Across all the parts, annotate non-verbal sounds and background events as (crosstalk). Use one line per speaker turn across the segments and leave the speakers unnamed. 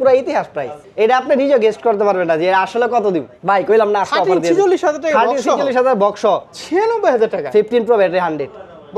পুরো ইতিহাস প্রাইস এটা আপনি নিজে গেস্ট করতে পারবেন না যে আসলে কত দিব। ভাই কইলাম না আজকে অফার দিয়ে
46,000 টাকা box সহ?
46000 বক্স
ছিয়ানব্বই হাজার টাকা।
15 প্রো ব্যাটারি 100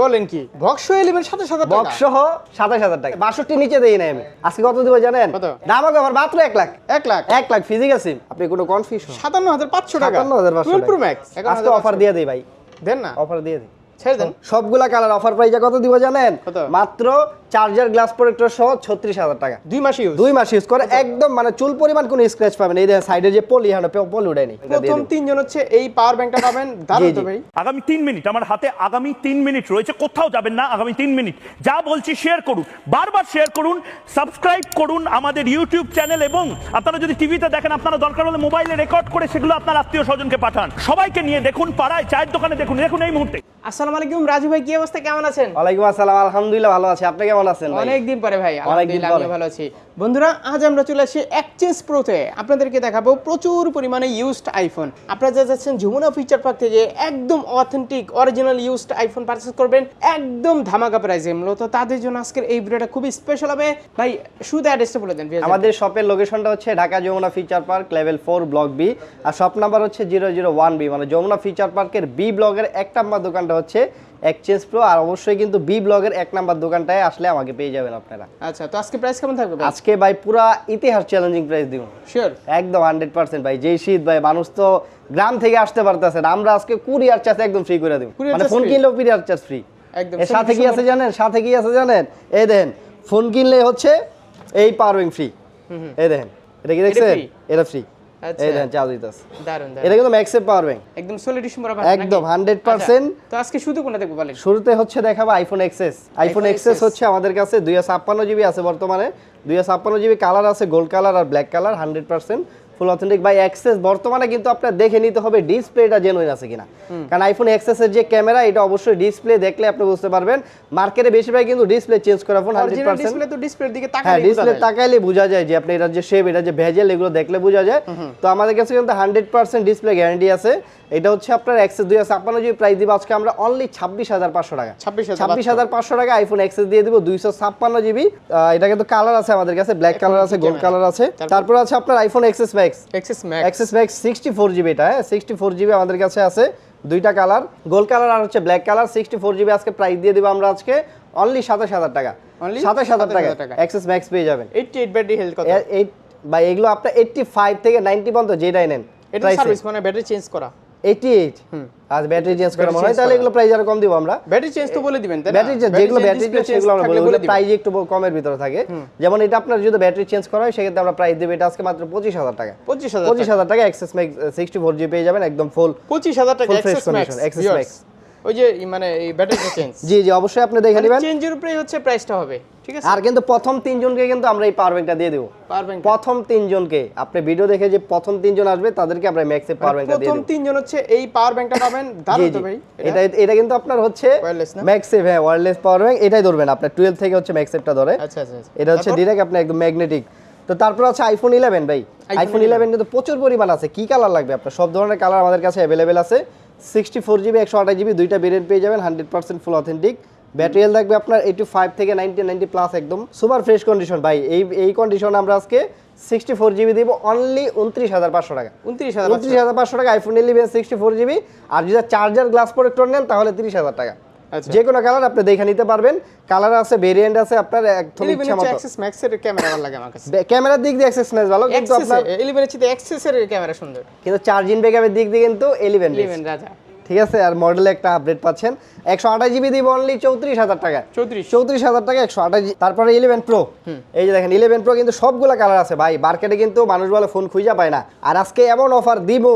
বলেন কি বক্স ইলেভেন সাতাশ হাজার টাকা।
বক্স সহ 27000 টাকা। 62 নিচে দেই না আমি। আজকে কত দিব জানেন? দাম আমার মাত্র 1 লাখ।
এক লাখ?
1 লাখ ফিজিক্যাল সিম আপনি কোনো কনফিউশন
সাতান্ন হাজার পাঁচশো টাকা।
57500
টুয়েলভ প্রো ম্যাক্স
আজকে অফার দিয়ে দেই ভাই।
দেন না।
অফার দিয়ে দিই।
ছেড়ে দেন।
সবগুলা কালার অফার প্রাইসে কত দিব জানেন? মাত্র চার্জার গ্লাস প্রোটেক্টর সহ 36000 টাকা।
দুই মাস ইউজ
দুই মাস ইউজ করে একদম মানে চুল পরিমাণ কোনো স্ক্র্যাচ পাবেন এই সাইডে যে পলি হ্যাঁ পলি উঠায়নি দিয়ে
প্রথম তিনজন হচ্ছে এই পাওয়ার ব্যাংকটা পাবেন। (laughs) দারুণ তো ভাই।
আগামী তিন মিনিট আমার হাতে আগামী তিন মিনিট রয়েছে। কোথাও যাবেন না আগামী তিন মিনিট। যা বলছি শেয়ার করুন। বারবার শেয়ার করুন সাবস্ক্রাইব করুন আমাদের ইউটিউব চ্যানেল এবং আপনারা যদি টিভিতে দেখেন আপনারা দরকার হলে মোবাইলে রেকর্ড করে সেগুলো আপনার আত্মীয় স্বজনকে পাঠান। সবাইকে নিয়ে দেখুন পাড়ায় চায়ের দোকানে দেখুন। দেখুন এই মুহূর্তে।
আসসালামু আলাইকুম রাজু ভাই কি অবস্থা? কেমন আছেন?
ওয়ালাইকুম আসসালাম আলহামদুলিল্লাহ ভালো আছি। আপনি কেমন আছেন
অনেকদিন পরে ভাই আলহামদুলিল্লাহ। আমিও ভালো আছি। বন্ধুরা আজ আমরা চলে আসি এক্সচেঞ্জ প্রোতে আপনাদেরকে দেখাবো প্রচুর পরিমাণে ইউজড আইফোন আপনারা যা যাচ্ছেন যমুনা ফিচার পার্ক থেকে একদম authentic original used iPhone purchase করবেন একদম ধামাকা প্রাইসে মূলত তাদের জন্য আজকের এই ভিডিওটা খুবই স্পেশাল হবে। ভাই শুধু অ্যাড্রেসটা বলে দেন
আমাদের শপের লোকেশনটা হচ্ছে Dhaka Jamuna feature park level four block B আর শপ নাম্বার হচ্ছে জিরো জিরো ওয়ান বি মানে যমুনা ফিচার পার্কের বি ব্লগের এক নাম্বার দোকানটা হচ্ছে এক্সচেঞ্জ প্রো আর অবশ্যই কিন্তু বি ব্লগের এক নাম্বার দোকানটায় আসলে আমাকে পেয়ে যাবেন আপনারা।
আচ্ছা তো আজকে প্রাইস কেমন থাকবে
আজকে ভাই পুরা ইতিহাস চ্যালেঞ্জিং প্রাইস দিব।
শিওর
একদম হান্ড্রেড পার্সেন্ট ভাই যেই শীত ভাই মানুষ তো গ্রাম থেকে আসতে পারতেছে না। আমরা আজকে কুরিয়ার চার্জ একদম ফ্রি করে দিব। মানে ফোন? কিনলেও কুরিয়ার চার্জ ফ্রি
একদম
সাথে কি আছে জানেন? সাথে কি আছে জানেন? এই দেখেন ফোন কিনলে হচ্ছে এই পাওয়ারিং ফ্রি এই দেখেন এটা কি দেখছেন? এটা ফ্রি
আচ্ছা।
এটা কিন্তু ম্যাক্সের পাওয়ার ব্যাংক
একদম ষোলো ডিসেম্বর
একদম, 100%
আচ্ছা, তো আজকে শুধু কোনটা দেখব বলেন?
শুরুতে হচ্ছে দেখাবো iPhone XS iPhone
iPhone
XS হচ্ছে আমাদের কাছে দুইশো ছাপ্পান্ন জিবি আছে বর্তমানে। দুইশো ছাপ্পান্ন জিবি কালার আছে gold colour R black colour hundred percent full authentic by access বর্তমানে কিন্তু আপনার দেখে নিতে হবে ডিসপ্লেটা জেনুইন আছে কিনা। কারণ আইফোন এর যে ক্যামেরা এটা অবশ্যই ডিসপ্লে দেখলে আপনি বুঝতে পারবেন। মার্কেটে বেশিরভাগ কিন্তু ডিসপ্লে চেঞ্জ করা phone hundred
original
percent
display তো ডিসপ্লের দিকে
হ্যাঁ ডিসপ্লে তাকাইলে বোঝা যায় যে আপনি এটার যে শেপ এটা যে ভেজেল এগুলো দেখলে বোঝা যায়। তো আমাদের কাছে কিন্তু হান্ড্রেড পার্সেন্ট ডিসপ্লে গ্যারান্টি আছে। এটা হচ্ছে আপনার এক্সেস দুই হাজার ছাপ্পান্ন জিবি প্রাইস দিব আজকে আমরা অনলি ছাব্বিশ হাজার পাঁচশো টাকা। ছাব্বিশ হাজার পাঁচশো। টাকা আইফোন এক্সেস দিয়ে দিব দুইশো ছাপ্পান্ন জিবি এটা কিন্তু কালার আছে আমাদের কাছে ব্ল্যাক কালার আছে গোল্ড কালার আছে। তারপর আছে আপনার iPhone XS Max
XS Max
XS Max sixty four GB এটা হ্যাঁ? সিক্সটি ফোর জিবি আমাদের কাছে আছে দুইটা কালার গোল্ড কালার আর হচ্ছে black colour sixty four GB আজকে প্রাইস দিয়ে দিব আমরা আজকে অনলি সাতাশ হাজার টাকা। সাতাশ হাজার টাকা। এক্সেস ম্যাক্স পেয়ে যাবেন।
88 ব্যাটারি হেলথ
এইট বা এগুলো আপনার এইটটি ফাইভ থেকে নাইনটি পর্যন্ত যেটাই নেন।
এটা সার্ভিস মানে ব্যাটারি চেঞ্জ করা।
এইটি এইট আজ ব্যাটারি চেঞ্জ করা মনে হয় তাহলে এগুলো প্রাইস আরও কম দিব আমরা।
ব্যাটারি চেঞ্জ তো বলে দিবেন
ব্যাটারি যেগুলো ব্যাটারি
চেঞ্জ
সেগুলো আমরা
বলে।
প্রাইস একটু কমের ভিতরে থাকে। যেমন এটা আপনার যদি ব্যাটারি চেঞ্জ করা হয় সেক্ষেত্রে আমরা প্রাইস দেব এটা আজকে মাত্র পঁচিশ হাজার টাকা।
25,000
পঁচিশ হাজার টাকা। XS Max sixty four G পেয়ে যাবেন একদম ফুল
পঁচিশ হাজার টাকা এক্সেস ম্যাক্স
এক্সেস ম্যাক্স।
ওই যে মানে এই ব্যাটারি চেঞ্জ (laughs)
জি জি অবশ্যই আপনি দেখে নেবেন।
চেঞ্জের উপরে হচ্ছে প্রাইসটা হবে ঠিক আছে?
আর কিন্তু প্রথম তিনজনকে কিন্তু আমরা এই পাওয়ার ব্যাংকটা দিয়ে দেবো।
পাওয়ার ব্যাংক
প্রথম তিনজনকে আপনি ভিডিও দেখে যে প্রথম তিনজন আসবে তাদেরকে আমরা ম্যাক্সের পাওয়ার ব্যাংকটা দিয়ে
প্রথম তিনজন হচ্ছে এই পাওয়ার ব্যাংকটা পাবেন দারুণ তো ভাই।
এটা এটা কিন্তু আপনার হচ্ছে? ম্যাক্সেভ হ্যাঁ ওয়্যারলেস পাওয়ার ব্যাংক এটাই ধরবেন আপনার টুয়েলভ থেকে হচ্ছে ম্যাক্সেভটা ধরে।
আচ্ছা আচ্ছা আচ্ছা।
এটা হচ্ছে
তারপর?
ডিরেক্ট আপনার একদম ম্যাগনেটিক তো তারপর আছে আইফোন ইলেভেন ভাই। আইফোন ইলেভেন কিন্তু প্রচুর পরিমাণ আছে। কি কালার লাগবে আপনার? সব ধরনের কালার আমাদের কাছে অ্যাভেলেবেল আছে। সিক্সটি ফোর জিবি একশো আঠাশ জিবি দুইটা ভেরিয়েন্ট পেয়ে যাবেন hundred percent full authentic battery health থাকবে আপনার এইটি ফাইভ থেকে নাইনটি নাইনটি প্লাস একদম। সুপার ফ্রেশ কন্ডিশন ভাই এই এই কন্ডিশন আমরা আজকে সিক্সটি ফোর জিবি দিব অনলি উনত্রিশ হাজার পাঁচশো টাকা।
উনত্রিশ হাজার
উনত্রিশ হাজার পাঁচশো টাকা iPhone eleven sixty four GB আর যদি চার্জার গ্লাস প্রোটেক্টর নেন তাহলে তিরিশ হাজার টাকা। যে কোনো কালার আপনি দেখে নিতে পারবেন। কালার আছে ভেরিয়েন্ট আছে আপনার একদম ইচ্ছা মতো।
এক্সেস ম্যাক্স এর ক্যামেরা ভালো লাগে আমার কাছে।
ক্যামেরার দিক দিয়ে অ্যাক্সেস ভালো কিন্তু আপনার
ইলেভেন হচ্ছে এক্সেস এর ক্যামেরা সুন্দর।
কিন্তু চার্জিং ব্যাকআপের দিক দিয়ে কিন্তু ইলেভেন
ইলেভেন রাজা।
ঠিক আছে আর মডেলে একটা আপডেট পাচ্ছেন। একশো আঠাশ জিবি দিব অনলি চৌত্রিশ হাজার টাকা
চৌত্রিশ।
চৌত্রিশ হাজার টাকা একশো আঠাশ তারপরে ইলেভেন প্রো এই যে দেখেন ইলেভেন প্রো কিন্তু সবগুলো কালার আছে। ভাই মার্কেটে কিন্তু মানুষ বলে ফোন খুঁজে পায় না। আর আজকে এমন অফার দিব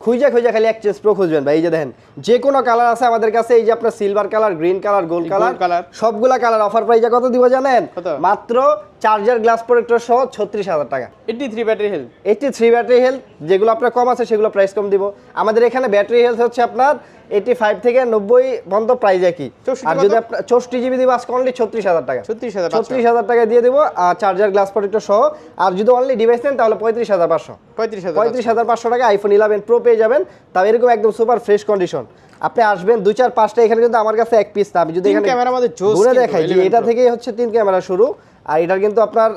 খুঁজা খুঁজা খালি এক চেস প্রো খুঁজবেন ভাই এই যে দেখেন যে কোনো কালার আছে আমাদের কাছে এই যে আপনার silver colour green colour gold colour সবগুলা কালার অফার প্রাইস কত দিব জানেন? মাত্র চার্জার গ্লাস প্রোটেক্টর সহ ছত্রিশ হাজার টাকা।
Eighty three battery health
eighty three battery health যেগুলো আপনার কম আছে সেগুলো প্রাইস কম দিব। আমাদের এখানে ব্যাটারি হেলথ হচ্ছে আপনার এইটি ফাইভ থেকে নব্বই পর্যন্ত প্রাইস একই। আর যদি আপনার চৌষট্টি জিবি দিব আজকে অনলি ছত্রিশ হাজার টাকা।
36,500
ছত্রিশ হাজার টাকা দিয়ে দেবো আর চার্জার গ্লাস প্রোটেক্টর সহ। আর যদি অনলি ডিভাইস নেন তাহলে পঁয়ত্রিশ হাজার পাঁচশো।
পঁয়ত্রিশ হাজার
পঁয়ত্রিশ হাজার পাঁচশো টাকা আইফোন ইলেভেন প্রো পেয়ে যাবেন। তাও এরকম একদম সুপার ফ্রেশ কন্ডিশন আপনি আসবেন দুই চার পাঁচটা এখানে কিন্তু আমার কাছে এক পিস না। আমি যদি এখানে
ক্যামেরার মধ্যে জোস
ঘুরে দেখাই যে এটা থেকেই হচ্ছে তিন ক্যামেরা শুরু। আর এটার কিন্তু আপনার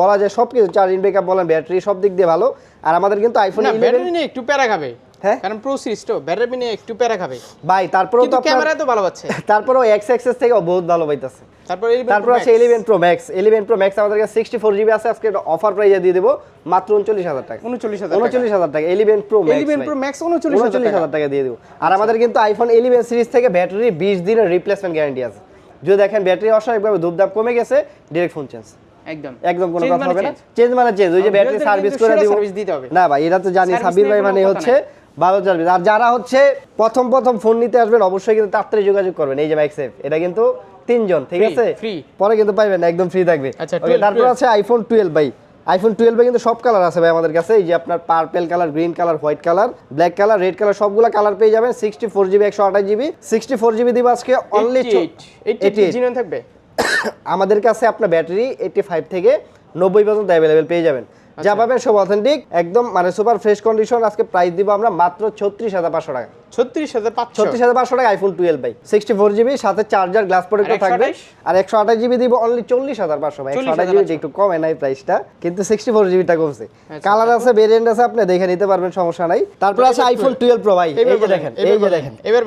বলা যায় সব কিছু চার্জিং ব্যাকআপ বলেন ব্যাটারি সব দিক দিয়ে ভালো। আর আমাদের কিন্তু আইফোন
ব্যাটারি নিয়ে একটু প্যারা খাবে।
হ্যাঁ?
কারণ প্রো সিরিজ তো ব্যাটারি নিয়ে একটু প্যারা খাবে।
ভাই তারপরেও তো
ক্যামেরা তো ভালো পাচ্ছে। (laughs)
তারপরেও এক্স এক্সেস থেকে বহুত ভালো পাইতেছে।
তারপর
তারপর আছে eleven pro max eleven pro max আমাদের কাছে সিক্সটি ফোর জিবি আছে আজকে অফার প্রাইজে দিয়ে দেবো মাত্র উনচল্লিশ হাজার টাকা।
উনচল্লিশ হাজার
উনচল্লিশ হাজার টাকা eleven pro
eleven pro max উনচল্লিশ হাজার টাকা।
দিয়ে দেবো। আর আমাদের কিন্তু আইফোন ইলেভেন সিরিজ থেকে ব্যাটারি বিশ দিনের রিপ্লেসমেন্ট গ্যারান্টি আছে। যদি দেখেন ব্যাটারি অস্বাভাবিকভাবে ধূপধাপ কমে গেছে ডিরেক্ট ফোন চেঞ্জ
একদম।
একদম কোনো কথা
মানে
হবে না। চেঞ্জ মানে চেঞ্জ ওই যে ব্যাটারি সার্ভিস করে দিব। না ভাই এটা তো জানি সাবির ভাই মানে হচ্ছে ভালো সার্ভিস আর যারা হচ্ছে প্রথম প্রথম ফোন নিতে আসবেন অবশ্যই কিন্তু তাড়াতাড়ি যোগাযোগ করবেন। এই যে ম্যাক্সেফ এটা কিন্তু তিনজন ঠিক আছে? পরে কিন্তু পাইবেন একদম ফ্রি থাকবে।
আচ্ছা,
Okay,
12,
তারপর
12
আছে আইফোন টুয়েলভ ভাই। আইফোন টুয়েলভে কিন্তু সব কালার আছে ভাই আমাদের কাছে। এই যে আপনার purple colour green colour white colour black colour red colour সবগুলো কালার পেয়ে যাবেন। সিক্সটি ফোর জিবি একশো আঠাশ জিবি সিক্সটি ফোর জিবি দিব আজকে অনলি
88 88 জিনিয়ন থাকবে? (coughs)
আমাদের কাছে আপনার ব্যাটারি এইটি ফাইভ থেকে নব্বই পর্যন্ত অ্যাভেলেবেল পেয়ে যাবেন। যা পাবেন সব অথেন্টিক একদম মানে সুপার ফ্রেশ কন্ডিশন আজকে প্রাইস দিব আমরা মাত্র ছত্রিশ হাজার পাঁচশো টাকা।
ছত্রিশ হাজার
ছত্রিশ হাজার পাঁচশো টাকা iPhone twelve by sixty four GB সাথে চার্জার গ্লাস প্রোটেক্টর থাকবে। আর একশো আঠাশ জিবি দিব অনলি চল্লিশ হাজার পাঁচশো ভাই। একশো আঠাশ জিবি একটু কমে নাই প্রাইসটা কিন্তু সিক্সটি ফোর জিবিটা কমছে।
আচ্ছা,
কালার আছে ভেরিয়েন্ট আছে আপনি দেখে নিতে পারবেন সমস্যা নাই। তারপর আছে আইফোন টুয়েলভ প্রো ভাই। এই যে দেখেন এই যে দেখেন।
এবার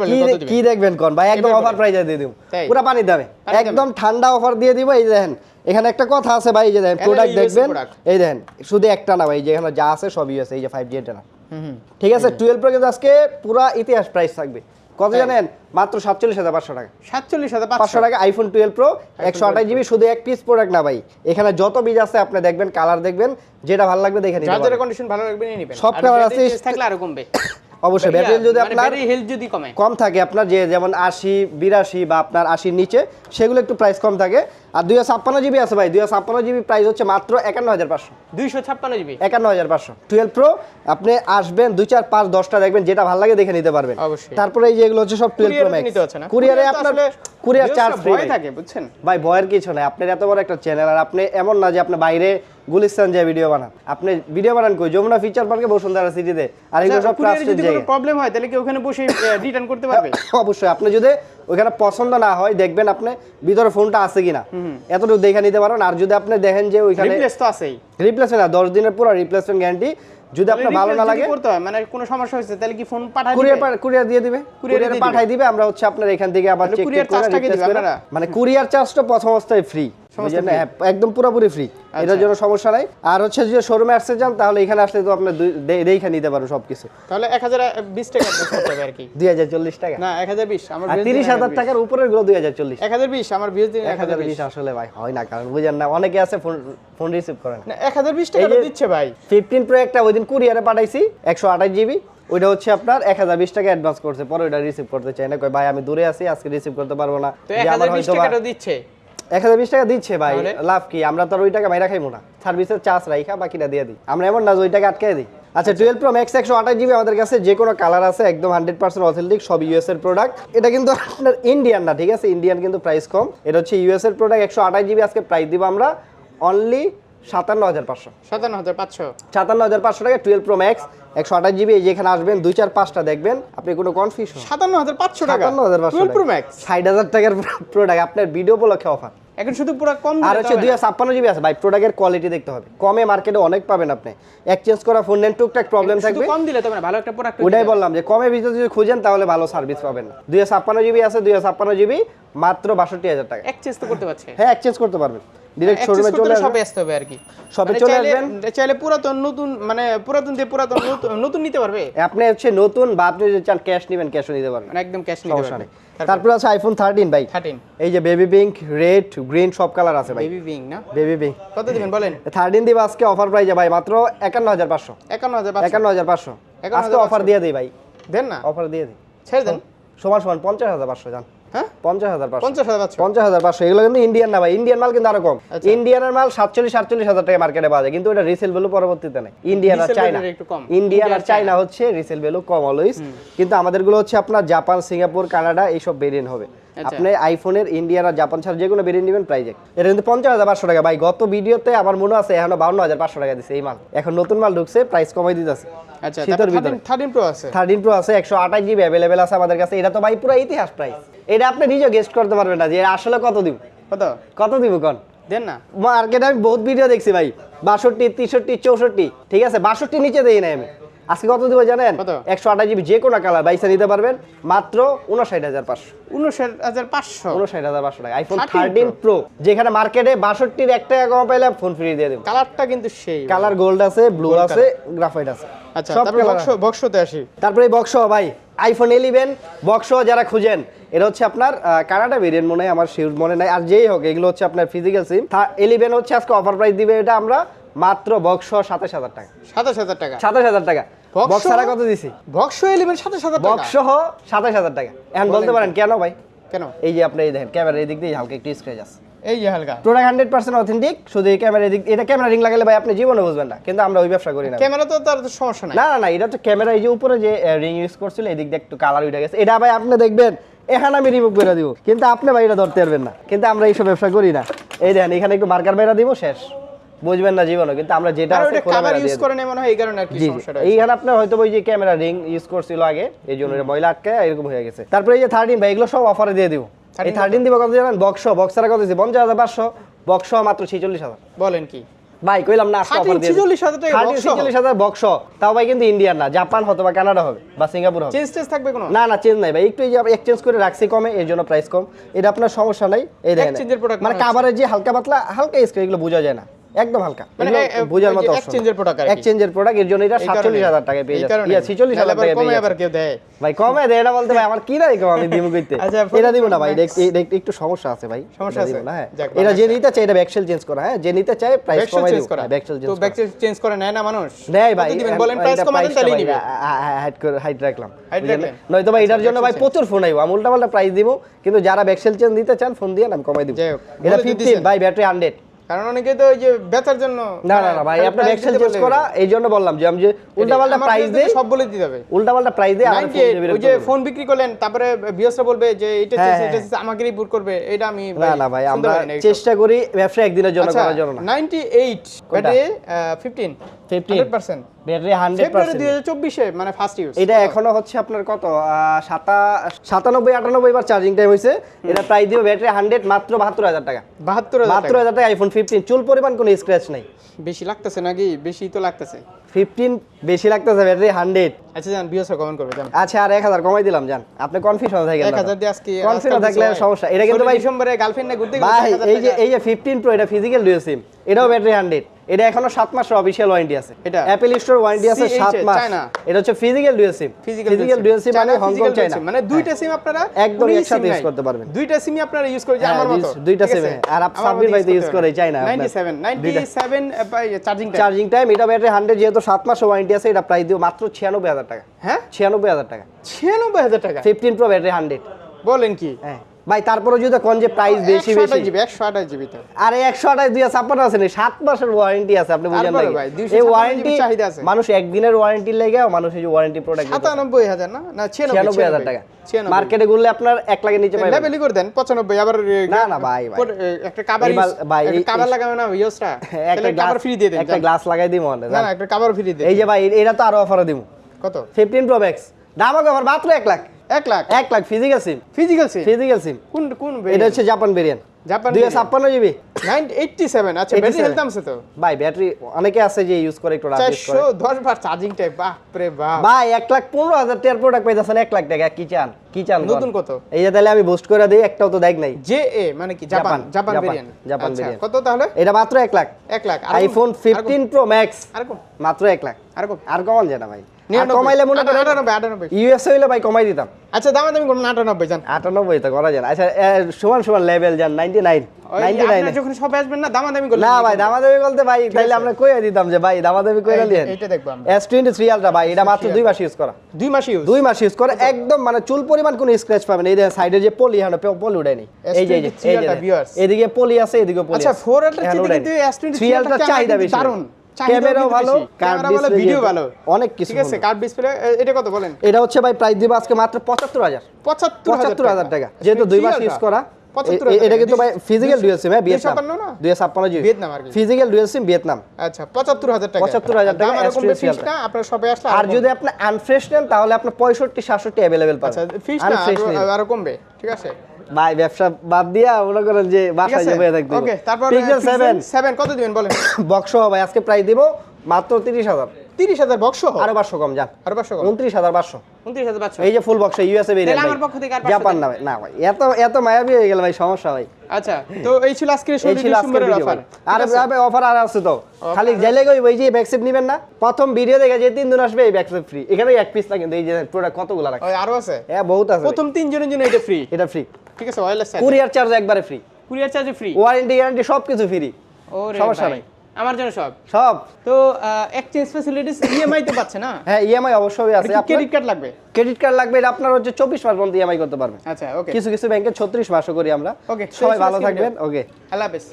কি দেখবেন কোন ভাই? একদম অফার। প্রাইজে দিয়ে দিব? পুরো
পানির দামে।
একদম ঠান্ডা অফার দিয়ে দিব এই দেখেন। এখানে একটা কথা আছে ভাই যে দেখেন প্রোডাক্ট দেখবেন। এই দেখেন শুধু একটা না ভাই যে এখানে যা আছে সবই আছে এই যে ফাইভ জি এটা না।
হুম হুম।
ঠিক আছে? টুয়েলভ প্রো কিন্তু আজকে পুরা ইতিহাস প্রাইস থাকবে। কত জানেন? মাত্র সাতচল্লিশ হাজার পাঁচশো টাকা।
সাতচল্লিশ হাজার
পাঁচশো। টাকা আইফোন টুয়েলভ প্রো একশো আঠাশ জিবি শুধু এক পিস প্রোডাক্ট না ভাই। এখানে যত বীজ আছে আপনি দেখবেন কালার দেখবেন যেটা ভালো লাগবে দেখে নিতে
চার্জারের কন্ডিশন ভালো লাগবে নিয়ে নেবেন।
সব
battery
আছে,
থাকলে আরও কমবে। (coughs)
অবশ্যই ব্যাটারি যদি
মানে
আপনার
হেলথ যদি কমে।
কম থাকে আপনার যে যেমন আশি বিরাশি বা আপনার আশির নিচে সেগুলো একটু প্রাইস কম থাকে। আর দুইশো ছাপ্পান্ন জিবি আছে ভাই, দুইশো ছাপ্পান্ন জিবি প্রাইস হচ্ছে মাত্র একান্ন হাজার পাঁচশো।
দুইশো ছাপ্পান্ন জিবি।
একান্ন হাজার পাঁচশো। টুয়েলভ প্রো আপনি আসবেন দুই চার পাঁচ দশটা দেখবেন যেটা ভালো লাগে দেখে নিতে পারবেন।
অবশ্যই।
তারপরে এই যে হচ্ছে সব টুয়েলভ প্রো ম্যাক্স
নিতে হচ্ছে না।
কুরিয়ারে আপনার কুরিয়ার চার্জ ফ্রি
থাকে বুঝছেন?
ভাই ভয়ের কিছু নাই। আপনার এত বড় একটা চ্যানেল আর আপনি এমন না যে আপনি বাইরে গুলিস্তান যায় ভিডিও বানান। আপনি ভিডিও বানান কই? যমুনা ফিচার পার্কে বসুন্ধরা সিটিতে আর এগুলো সব ট্রাস্টেড
আচ্ছা, যদি
জায়গা
প্রবলেম হয় তাহলে কি ওখানে বসে রিটার্ন করতে পারবে? (laughs)
অবশ্যই। আপনি যদি ওইখানে পছন্দ না হয় দেখবেন আপনি ভিতরে ফোনটা আছে কিনা। এতটুকু দেখে নিতে পারেন। আর যদি আপনি দেখেন যে ওইখানে
রিপ্লেস তো আছেই।
রিপ্লেসমেন্ট না দশ দিনের পুরো রিপ্লেসমেন্ট গ্যারান্টি যদি আপনার ভালো না লাগে
করতে হয় মানে কোনো সমস্যা হয়েছে তাহলে কি ফোন পাঠায়
কুরিয়ার? কুরিয়ার দিয়ে দিবে কুরিয়ার
কুরিয়ারে দিবে।
পাঠাই দিবে আমরা হচ্ছে আপনার এখান থেকে আবার চেক করে মানে কুরিয়ার চার্জটা প্রথম অবস্থায় ফ্রি একদম পুরোপুরি ফ্রি
আচ্ছা।
এটার জন্য সমস্যা নাই। আর হচ্ছে যে শোরুমে আসতে চান তাহলে এখানে আসলে তো আপনার দেখে নিতে পারো সবকিছু।
তাহলে এক হাজার বিশ টাকা advance করতে হবে আর কি। (laughs)
দুই হাজার চল্লিশ টাকা।
না এক হাজার বিশ আমার
তিরিশ হাজার টাকার উপরেরগুলো দুই হাজার চল্লিশ।
এক হাজার বিশ আমার ভিউজ দিন
এক হাজার বিশ আসলে ভাই হয় না কারণ বুঝেন না অনেকে আছে ফোন ফোন রিসিভ করেন
না। এক হাজার বিশ টাকা দিচ্ছে ভাই।
ফিফটিন প্রো একটা ওই দিন কুরিয়ারে পাঠাইছি একশো আঠাশ জিবি। ওইটা হচ্ছে আপনার এক হাজার বিশ টাকা অ্যাডভান্স করছে পরে ওইটা রিসিভ করতে চাই না। কই ভাই আমি দূরে আছি আজকে রিসিভ করতে পারব না।
তো
আমার হয়তো
দিচ্ছে।
এক হাজার বিশ টাকা দিচ্ছে ভাই লাভ কি? আমরা তো আর ওই টাকা মাইরা খাইবো না। সার্ভিসের চার্জ রাইখা বাকিটা দিয়ে দিই। আমরা এমন না যে ওই টাকা আটকে দিই। আচ্ছা টুয়েলভ প্রো ম্যাক্স একশো আঠাশ জিবি আমাদের কাছে যে কোনো কালার আছে একদম হান্ড্রেড পার্সেন্ট অথেন্টিক সব ইউএস এর প্রোডাক্ট এটা কিন্তু আপনার ইন্ডিয়ান না ঠিক আছে? ইন্ডিয়ান কিন্তু প্রাইস কম। এটা হচ্ছে ইউএস এর প্রোডাক্ট একশো আঠাশ জিবি আজকে প্রাইস দিব আমরা। অনলি সাতান্ন হাজার পাঁচশো।
সাতান্ন হাজার পাঁচশো।
সাতান্ন হাজার পাঁচশো টাকা টুয়েলভ প্রো ম্যাক্স একশো আঠাশ জিবি যেখানে আসবেন দুই চার পাঁচটা দেখবেন আপনি কোনো কনফিউশন
সাতান্ন হাজার পাঁচশো টাকা?
সাতান্ন হাজার পাঁচশো
প্রো ম্যাক্স?
ষাট হাজার টাকার প্রোডাক্ট আপনার ভিডিও উপলক্ষে অফার
এখন শুধু পুরো কম
আর হচ্ছে দুই। ছাপ্পান্ন জিবি আছে ভাই প্রোডাক্টের কোয়ালিটি দেখতে হবে। কমে মার্কেটে অনেক পাবেন আপনি। এক্সচেঞ্জ করা ফোন নেন টুকটাক প্রবলেম থাকবে।
কম দিলে তবে ভালো একটা প্রোডাক্ট
ওটাই বললাম যে কমে ভিতরে যদি খুঁজেন তাহলে ভালো সার্ভিস পাবেন। না দুই ছাপ্পান্ন জিবি আছে দুই ছাপ্পান্ন জিবি মাত্র বাষট্টি হাজার টাকা।
এক্সচেঞ্জ তো করতে পারছে।
হ্যাঁ এক্সচেঞ্জ করতে পারবেন ডিরেক্ট শোরুমে চলে আসবেন
শপে আসতে হবে আর কি।
শপে
মানে
চলে আসবেন।
চাইলে পুরাতন নতুন মানে পুরাতন দিয়ে পুরাতন নতুন- নিতে পারবে।
আপনি হচ্ছে নতুন বা আপনি যদি চান ক্যাশ নেবেন ক্যাশও নিতে পারবেন।
মানে একদম ক্যাশ নিতে
সমস্যা
পারবে।
নেই। তারপর আছে আইফোন থার্টিন ভাই।
থার্টিন
এই যে বেবি পিঙ্ক রেড গ্রিন সব কালার আছে ভাই।
বেবি বিং না?
বেবি পিঙ্ক
কত দিবেন বলেন?
থার্টিন দিব আজকে অফার প্রাইজে ভাই মাত্র একান্ন হাজার পাঁচশো।
একান্ন হাজার পাঁচশো।
একান্ন হাজার পাঁচশো।
51,500
আজকে অফার দিয়ে দিই ভাই।
দেন না?
অফার দিয়ে দিই।
ছেড়ে দেন।
সমান সমান পঞ্চাশ হাজার পাঁচশো জান
হ্যাঁ?
পঞ্চাশ হাজার
পঞ্চাশ হাজার
পঞ্চাশ হাজার পাঁচশো। এগুলো কিন্তু ইন্ডিয়ান না ভাই। ইন্ডিয়ান মাল কিন্তু আরও কম।
আচ্ছা।
ইন্ডিয়ানের মাল সাতচল্লিশ সাতচল্লিশ হাজার টাকা মার্কেটে পাওয়া যায়। কিন্তু এটা রিসেল ভ্যালু পরবর্তীতে নেই। ইন্ডিয়ান আর চাইনা। ইন্ডিয়ান আর চাইনা হচ্ছে রিসেল ভ্যালু কম অলওয়েজ কিন্তু আমাদেরগুলো হচ্ছে আপনার জাপান সিঙ্গাপুর কানাডা এইসব বেরিয়েন হবে। আপনি আইফোনের ইন্ডিয়ান আর জাপান ছাড়া যে কোনো ভেরিয়েন্ট নেবেন প্রাইস এটা কিন্তু পঞ্চাশ হাজার পাঁচশো টাকা। ভাই গত ভিডিওতে আমার মনে আছে এখনও বাউন্ন হাজার পাঁচশো টাকা দিচ্ছে এই মাল। এখন নতুন মাল ঢুকছে প্রাইস কমাই দিতেছে।
আচ্ছা
শীতের ভিতরে।
থার্টিন প্রো আছে।
থার্টিন প্রো আছে একশো আঠাশ জিবি অ্যাভেলেবেল আছে আমাদের কাছে। এটা তো ভাই পুরো ইতিহাস প্রাইস এটা আপনি নিজে গেস্ট করতে পারবেন না যে আসলে কত দিব।
কত?
কত দিব কোন?
দেন না।
মার্কেটে আমি বহুত ভিডিও দেখছি ভাই। বাষট্টি তেষট্টি চৌষট্টি ঠিক আছে? বাষট্টি নিচে দেই না আমি। আজকে কত দিব জানেন? একশো আঠাশ জিবি যে কোনো কালার বাইসা নিতে পারবেন। মাত্র উনষাট হাজার পাঁচশো।
উনষাট হাজার পাঁচশো।
উনষাট হাজার পাঁচশো টাকা আইফোন থার্টিন প্রো যেখানে মার্কেটে বাষট্টির এক টাকা কম পাইলে ফোন ফ্রি দিয়ে দেবো।
কালারটা কিন্তু সেই।
কালার গোল্ড আছে ব্লু আছে গ্রাফাইট আছে।
আচ্ছা তারপরে বক্স বক্সতে আসি।
তারপরে বক্স ভাই আইফোন ইলেভেন বক্স যারা খুঁজেন এটা হচ্ছে আপনার কানাডা ভেরিয়েন্ট মনে হয় আমার শিওর মনে নাই। আর যেই হোক এগুলো হচ্ছে আপনার ফিজিক্যাল সিম ইলেভেন হচ্ছে আজকে অফার প্রাইস দিবে এটা আমরা মাত্র বক্স সাতাশ হাজার টাকা।
সাতাশ হাজার টাকা।
সাতাশ হাজার টাকা। বক্স
সহ?
ছাড়া কত দিছি?
বক্স এলিমেন্ট সাতাশ হাজার
বক্স সহ সাতাশ হাজার টাকা। এখন বলতে পারেন কেন ভাই?
কেন?
এই যে আপনি এই দেখেন ক্যামেরা এই দিক দিয়ে হালকা একটু স্ক্র্যাচ আছে।
এই যে হালকা।
প্রোডাক্ট হান্ড্রেড পার্সেন্ট অথেন্টিক শুধু এই ক্যামেরা দিক এটা ক্যামেরা রিং লাগালে ভাই আপনি জীবনে বুঝবেন না কিন্তু আমরা ওই ব্যবসা করি না।
ক্যামেরা তো তার তো সমস্যা নাই।
না না না এটা তো ক্যামেরা এই যে উপরে যে রিং ইউজ করছিল এদিক দিয়ে একটু কালার উঠে গেছে। এটা ভাই আপনি দেখবেন এখানে আমি রিমুভ করে দিব। কিন্তু আপনি ভাই এটা ধরতে পারবেন না। কিন্তু আমরা এইসব ব্যবসা করি না। এই দেখেন এখানে একটু মার্কার মেরা দিব শেষ। বুঝবেন না জীবনে কিন্তু আমরা যেটা আছে খোলা
ইউজ করে না মনে হয় এই কারণে আর কি। সমস্যাটা
এইখানে আপনার হয়তো ওই যে ক্যামেরা রিং ইউজ করছিল আগে এই জন্য এটা ময়লা আটকে এরকম হয়ে গেছে। তারপরে এই যে থার্টিন ভাই এগুলো সব অফারে দিয়ে দিব। এই
13
থার্টিন দিব। কত জানেন? বক্স বক্সারা কত দিচ্ছে পঞ্চাশ হাজার পাঁচশো বক্স মাত্র ছেচল্লিশ হাজার।
বলেন কি?
ভাই কইলাম না আজকে অফার দিয়ে
46,000 টাকা box সহ?
ছেচল্লিশ হাজার বক্স তাও ভাই কিন্তু ইন্ডিয়ান না জাপান হতো বা কানাডা হবে বা সিঙ্গাপুর হবে।
চেঞ্জ টেঞ্জ থাকবে কোনো?
না না চেঞ্জ নাই ভাই। একটু এই যে এক্সচেঞ্জ করে রাখছি কমে এর জন্য প্রাইস কম। এটা আপনার সমস্যা নাই এই দেখেন। মানে
মনে
কাভারের যে হালকা পাতলা হালকা স্ক্রিন এগুলো বোঝা যায় না। একদম হালকা।
মানে
বোঝার মতো। এক্সচেঞ্জের প্রোডাক্টের জন্য এটা টাকায় পেয়ে যাচ্ছে। ইয়া
কমে
পেয়ে
আবার কেউ দেয়।
ভাই কমে দেয় বলতে ভাই আমার কি নাই কম আমি (laughs) দিমু কইতে
আচ্ছা,
এটা দিব না ভাই একটু- সমস্যা আছে ভাই।
সমস্যা আছে?
না, হ্যাঁ। এটা যে নিতে চাই এটা ব্যাকসেল চেঞ্জ করা হ্যাঁ যে নিতে চাই প্রাইস কমাই দিব। ব্যাকসেল চেঞ্জ
তো ব্যাকসেল চেঞ্জ করে নেয় না মানুষ?
নেই ভাই
দিবেন? বলেন প্রাইস
প্রাইসটা
তাহলেই নিবে।
আ- হাইট করে হাইট রাখলাম? নয়তো ভাই এটার জন্য ভাই প্রচুর ফোন আইবো আমি উল্টা পাল্টা প্রাইস দিব কিন্তু যারা ব্যাকসেল চেঞ্জ দিতে চান ফোন দিয়ে আমি কমাই দিব। এটা 15 ভাই ব্যাটারি 100
কারণ অনেকে তো ওই যে বেচার জন্য
না না না ভাই
খালি
আপনার ব্যাকসেল চেঞ্জ করা এই জন্য বললাম যে আমি যে
উল্টাপাল্টা
প্রাইস দেই
সব বলে দিতে হবে।
উল্টাপাল্টা প্রাইস দেই আমার
98 ওই যে ফোন বিক্রি করলেন তারপরে বিএসরা বলবে যে এটা চেঞ্জ এটা চেঞ্জ আমাকে রিপোর্ট করবে এটা আমি
না না ভাই আমরা। চেষ্টা করি ব্যবসা একদিনের জন্য
আচ্ছা
করার জন্য না।
98 ব্যাটারি 15
15
100%
ব্যাটারি 100%
ফেব্রুয়ারি 2024 এ মানে ফার্স্ট ইউজ
এটা এখনও হচ্ছে আপনার কত? আহ, সাতা সাতানব্বই আটানব্বই বার চার্জিং টাইম এটা প্রাইস দিব ব্যাটারি হান্ড্রেড মাত্র বাহাত্তর হাজার টাকা।
72000
মাত্র
টাকা
আইফোন ফিফটিন চুল পরিমাণ কোনো স্ক্র্যাচ নাই।
বেশি লাগতেছে নাকি? বেশি তো লাগতেছে।
ফিফটিন বেশি লাগতেছে ব্যাটারি হান্ড্রেড
আচ্ছা জান বিয়সরা কমেন্ট করবে জান।
আচ্ছা আর এক হাজার কমাই দিলাম জান। আপনি কনফিউশন থাকেন
1000 দিয়ে আজকে
কনফিউশন থাকলে সমস্যা। এটা কিন্তু ভাই
ডিসেম্বরে গার্লফ্রেন্ড ঘুরতে গেলে
এই যে এই যে ফিফটিন প্রো এটা ফিজিক্যাল ডুয়েল সিম এটাও ব্যাটারি হান্ড্রেড এটা এখনও সাত মাসের অফিসিয়াল ওয়ারেন্টি আছে।
এটা?
অ্যাপেল স্টোর ওয়ারেন্টি আছে
CH,
সাত মাস। এটা হচ্ছে physical dual SIM physical dual SIM মানে হংকং চাইনা
মানে দুইটা সিম আপনারা
একদম একসাথে
নাই।
করতে পারবেন।
দুইটা সিমই আপনারা ইউজ করে যে
হ্যাঁ,
আমার মতো।
দুইটা? হ্যাঁ। আর আপ-
আমার
সাব্বির
মতো
ভাই তো
use
use
করতে
করে,
পারবেন।
চাই না
97 97 চার্জিং টাইম
চার্জিং টাইম এটা ব্যাটারি হান্ড্রেড যেহেতু সাত মাস ওয়ারেন্টি আছে এটা প্রাইস দিও মাত্র ছিয়ানব্বই হাজার টাকা।
হ্যাঁ?
ছিয়ানব্বই হাজার টাকা।
96000 টাকা?
ফিফটিন প্রো ব্যাটারি হান্ড্রেড
বলেন কি?
হ্যাঁ। ভাই তারপরে যদি কোন যে প্রাইস বেশি বেশি।
জিবি 128 জিবি তো
আরে একশো আঠাশ দুই ছাপ্পান্ন আছে না? সাত মাসের ওয়ারেন্টি আছে আপনি বুঝেন না
ভাই,
এই ওয়ারেন্টি
চাহিদা আছে।
মানুষ একদিনের ওয়ারেন্টি লেগে মানুষ এই যে ওয়ারেন্টি প্রোডাক্ট
97000 না? না 96
ছিয়ানব্বই হাজার টাকা। মার্কেটে ঘুরলে আপনার এক লাখের নিচে পাবেন
লেভেলই করে দেন 95 আবার
না, না, ভাই, ভাই।
একটা কভার
ভাই,
কভার লাগাবে না ইউসরা (laughs)
একটা
কভার ফ্রি দিয়ে দেন
একটা গ্লাস লাগাই দিব
না না একটা কভার ফ্রি দেন
এই যে ভাই এটা তো আরও অফারে দিব
কত?
ফিফটিন প্রো ম্যাক্স দাম অফার মাত্র এক লাখ।
1 লাখ?
এক lakh physical SIM
physical SIM
physical SIM
কোন কোন
এটা হচ্ছে জাপান ভেরিয়েন্ট
জাপান
দুই ছাপ্পান্ন জিবি
987 আচ্ছা ব্যাটারি
87
হেলথ আছে তো?
ভাই ব্যাটারি অনেকে আছে যে ইউজ করে একটু করে।
410 বার চার্জিং টাইম বাপ রে বাপ।
ভাই এক লাখ পনেরো হাজার টাকার প্রোডাক্ট পাইতেছেন এক লাখ টাকা। কি চান? কি চান
নতুন কত?
এই যে তাহলে আমি বুস্ট করে দিই একটাও তো দেখ নাই।
জে এ মানে কি? Japan
Japan,
variant
Japan variant।
কত তাহলে?
এটা মাত্র এক lakh.
1 lakh.
IPhone fifteen pro max
আর
মাত্র এক লাখ।
আর
আর কমান যায় না ভাই। আর
99
কমাইলে মনে করেন
98 98
হইলে ভাই কমাই দিতাম।
আচ্ছা দাম দামি করুন 98 জান
আটানব্বই তো করা যায় আচ্ছা সমান সমান লেভেল যান নাইনটি নাইন
ওই
নাইনটি নাইন
আপনি যখন সব আসবেন না দামাদামি করলেন
না ভাই দামাদামি বলতে ভাই তাইলে আমরা কইয়া দিতাম যে ভাই দামাদামি কইরা
এই-
লিয়েন।
দেখব আমরা।
এস টোয়েন্টি থ্রি আলট্রা ভাই এটা মাত্র দুই মাস ইউজ করা।
দুই মাস ইউজ
দুই মাস ইউজ করে। একদম মানে চুল পরিমাণ কোনো স্ক্র্যাচ পাবেন এই দেখেন সাইডে যে পলি হ্যাঁ পলি এই যে, এই যে
viewers।
এদিকে পলি আছে এদিকে পলি
আচ্ছা, 4 Ultra
এখানে
চেয়ে
উঠায়নি।
কিন্তু S23
3 Ultra
Ultra
চাহিদা বেশি।
দারুণ। চাহিদাও
ক্যামেরাও ভালো কার্ড
ক্যামেরা ভালো,
ডিসপ্লে
ভিডিও ভালো।
অনেক কিছু
ঠিক আছে কার্ড ডিসপ্লে এটা কত বলেন?
এটা হচ্ছে ভাই প্রাইস দিব আজকে মাত্র পঁচাত্তর হাজার।
পঁচাত্তর
পঁচাত্তর হাজার টাকা। যেহেতু দুই মাস ইউজ করা। এটা কিন্তু ভাই ফিজিক্যাল ডুয়েল সিম হ্যাঁ ভিয়েতনাম
না?
দুই ছাপ্পান্ন
ভিয়েতনাম আর কি।
ফিজিক্যাল ডুয়েল সিম ভিয়েতনাম
আচ্ছা পঁচাত্তর হাজার টাকা।
75,000 টাকা,
দাম আরও কমবে আপনার সবে আসলে
আর যদি আপনি আনফ্রেশ নেন তাহলে আপনি পঁয়ষট্টি সাতষট্টি অ্যাভেলেবেল পাবেন।
ফিসটা
আনফ্রেশ নিলে।
আরও কমবে ঠিক আছে?
ভাই ব্যবসা বাদ দিয়া মনে করেন যে বাসায় থাকতে
ওকে তারপর
পিক্সেল
কত দিবেন বলেন? (coughs)
বক্স ভাই আজকে প্রাইস দিব মাত্র তিরিশ হাজার।
তিরিশ হাজার বক্স।
আরও পাঁচশো কম যান।
আরও পাঁচশো কম।
উনত্রিশ হাজার পাঁচশো
উনত্রিশ হাজার পাঁচশো
এই যে ফুল বক্স ইউএসএ ভেরিয়েন্ট
আমার পক্ষ থেকে
জাপান না ভাই না ভাই এত এত মায়াবী হয়ে গেল ভাই সমস্যা ভাই।
আচ্ছা তো এই ছিল আজকের
এই ছিল আজকের
অফার
আর ভাই। অফার আর আছে তো। খালি জেলে গই ওই যে ব্যাকসেপ নেবেন না? প্রথম ভিডিও দেখে যে তিন দিন আসবে এই ব্যাকসেপ ফ্রি এখানে এক পিস না কিন্তু এই যে প্রোডাক্ট কতগুলো লাগে
আরও আছে?
হ্যাঁ বহুত আছে।
প্রথম তিনজনের জন্য এটা ফ্রি
এটা ফ্রি
ঠিক আছে ওয়্যারলেস
কুরিয়ার চার্জ একবারে ফ্রি
কুরিয়ার চার্জে ফ্রি
ওয়ারেন্টি গ্যারান্টি সবকিছু ফ্রি সমস্যা নাই।
আমার জন্য সব।
সব।
তো এক্সচেঞ্জ ফ্যাসিলিটিস ইএমআই তো পাচ্ছে না?
হ্যাঁ ইএমআই অবশ্যই আছে। আপনার
ক্রেডিট কার্ড লাগবে?
ক্রেডিট কার্ড লাগবে এটা আপনার হচ্ছে চব্বিশ মাস পর্যন্ত ইএমআই করতে পারবেন।
আচ্ছা ওকে
কিছু কিছু ব্যাংকে ছত্রিশ মাসও করি আমরা।
ওকে
সবাই ভালো থাকবেন। ওকে
আল্লাহ হাফেজ।